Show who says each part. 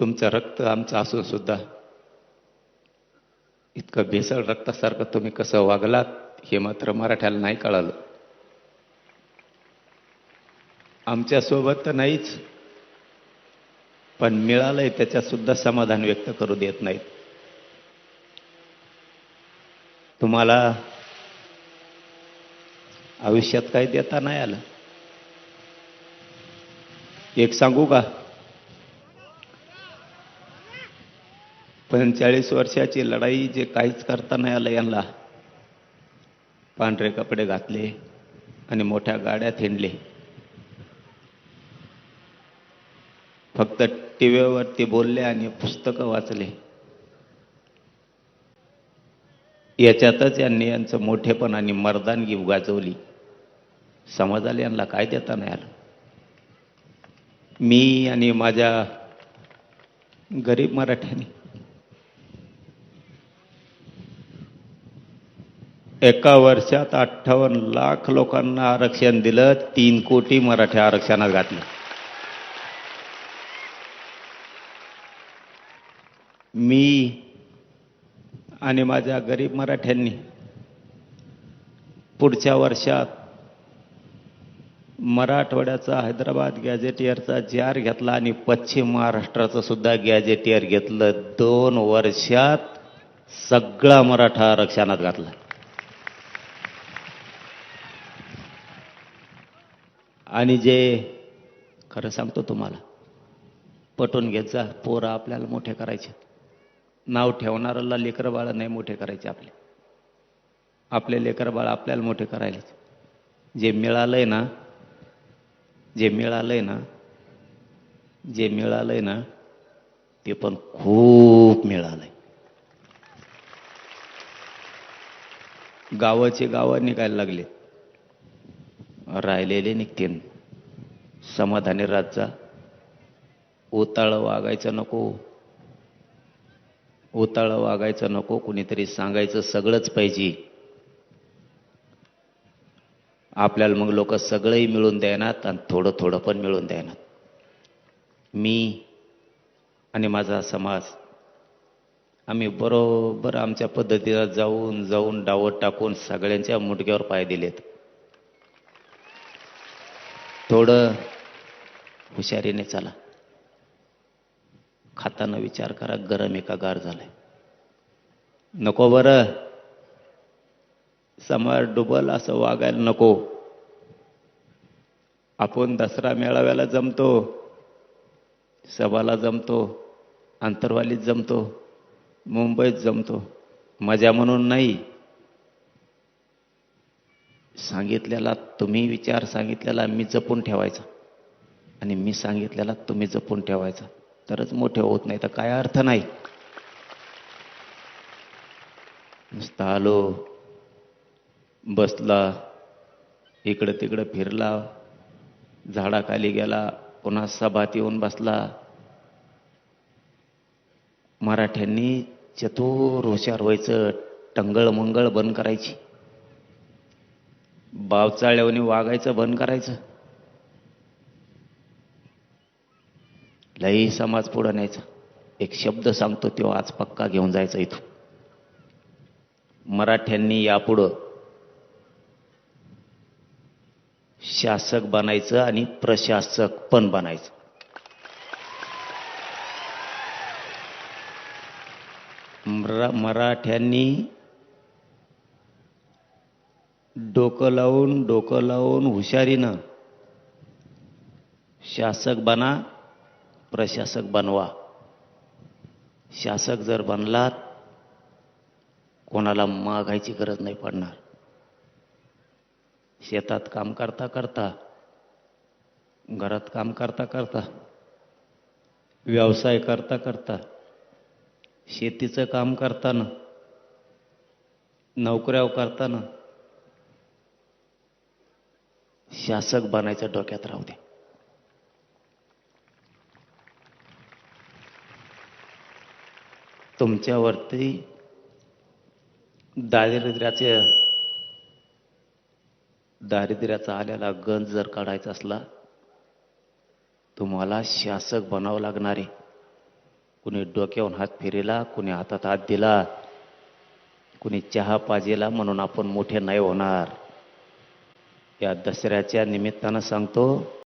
Speaker 1: तुमचं रक्त आमचं असून सुद्धा इतकं भेसळ रक्तासारखं तुम्ही कसं वागलात हे मात्र मराठ्याला नाही कळालं. आमच्यासोबत तर नाहीच पण मिळालंय त्याच्यात सुद्धा समाधान व्यक्त करू देत नाहीत. तुम्हाला आयुष्यात काही देता नाही आलं. एक सांगू का? पंचेचाळीस वर्षाची लढाई जे काहीच करता नाही आलं यांना. पांढरे कपडे घातले आणि मोठ्या गाड्या हिंडले फक्त टी व्हीवरती बोलले आणि पुस्तकं वाचले. याच्यातच यांनी यांचं मोठेपण आणि मर्दानगी गाजवली. समाजाला यांना काय देता नाही आलं? मी आणि माझ्या गरीब मराठ्यांनी एका वर्षात अठ्ठावन्न लाख लोकांना आरक्षण दिलं तीन कोटी मराठा आरक्षणात घातलं. मी आणि माझ्या गरीब मराठ्यांनी पुढच्या वर्षात मराठवाड्याचा हैदराबाद गॅजेटियरचा जार घेतला आणि पश्चिम महाराष्ट्राचं सुद्धा गॅजेटियर घेतलं. दोन वर्षात सगळा मराठा आरक्षणात घातला. आणि जे खरं सांगतो तुम्हाला पटवून घेत जा पोरं आपल्याला मोठे करायचे. नाव ठेवणाऱ्याला लेकरं बाळ नाही मोठे करायचे आपले. आपले लेकर बाळ आपल्याला मोठे करायले जे मिळालंय ना जे मिळालंय ना जे मिळालंय ना ते पण खूप मिळालंय. गावाचे गावं निघायला लागले. राहिलेले निघतीन समाधानी राजा उताळ वागायचं नको. उताळ वागायचं नको कुणीतरी सांगायचं सगळंच पाहिजे. आपल्याला मग लोक सगळंही मिळून द्यायनात आणि थोडं थोडं पण मिळून द्यायनात मी आणि माझा समाज आम्ही बरोबर आमच्या पद्धतीला जाऊन जाऊन डावत टाकून सगळ्यांच्या मुडक्यावर पाय दिलेत. थोडं हुशारीने चला. खाताना विचार करा गरम एकागार गार झालाय. नको बरं. समर डुबल असं वागायला नको. आपण दसरा मेळाव्याला जमतो सभाला जमतो अंतरवालीत जमतो मुंबईत जमतो. मजा म्हणून नाही. सांगितलेला तुम्ही विचार सांगितलेला मी जपून ठेवायचा. आणि मी सांगितलेला तुम्ही जपून ठेवायचा. तरच मोठे होत नाही तर काय अर्थ नाही. नुसतं आलो बसला इकडं तिकडं फिरला झाडाखाली गेला पुन्हा सभात येऊन बसला. मराठ्यांनी चतुर हुशार व्हायचं टंगळ मंगळ बंद करायची. बावचाळ्यावनी वागायचं बंद करायचं. लई समाज पुढं न्यायचा. एक शब्द सांगतो तो आज पक्का घेऊन जायचा इथून. मराठ्यांनी यापुढं शासक बनायचं आणि प्रशासक पण बनायचं. मरा मराठ्यांनी डोकं लावून डोकं लावून हुशारीनं शासक बना प्रशासक बनवा. शासक जर बनलात कोणाला मागायची गरज नाही पडणार. शेतात काम करता करता घरात काम करता करता व्यवसाय करता करता शेतीचं काम करताना नोकऱ्या करताना शासक बनायचं डोक्यात राहू दे. तुमच्यावरती दारिद्र्याचे दारिद्र्याचा आलेला गंज जर काढायचा असला तुम्हाला शासक बनावं लागणार. आहे कुणी डोक्याहून हात फिरेला कुणी हातात हात दिला कुणी चहा पाजेला म्हणून आपण मोठे नाही होणार. या दसऱ्याच्या निमित्तानं सांगतो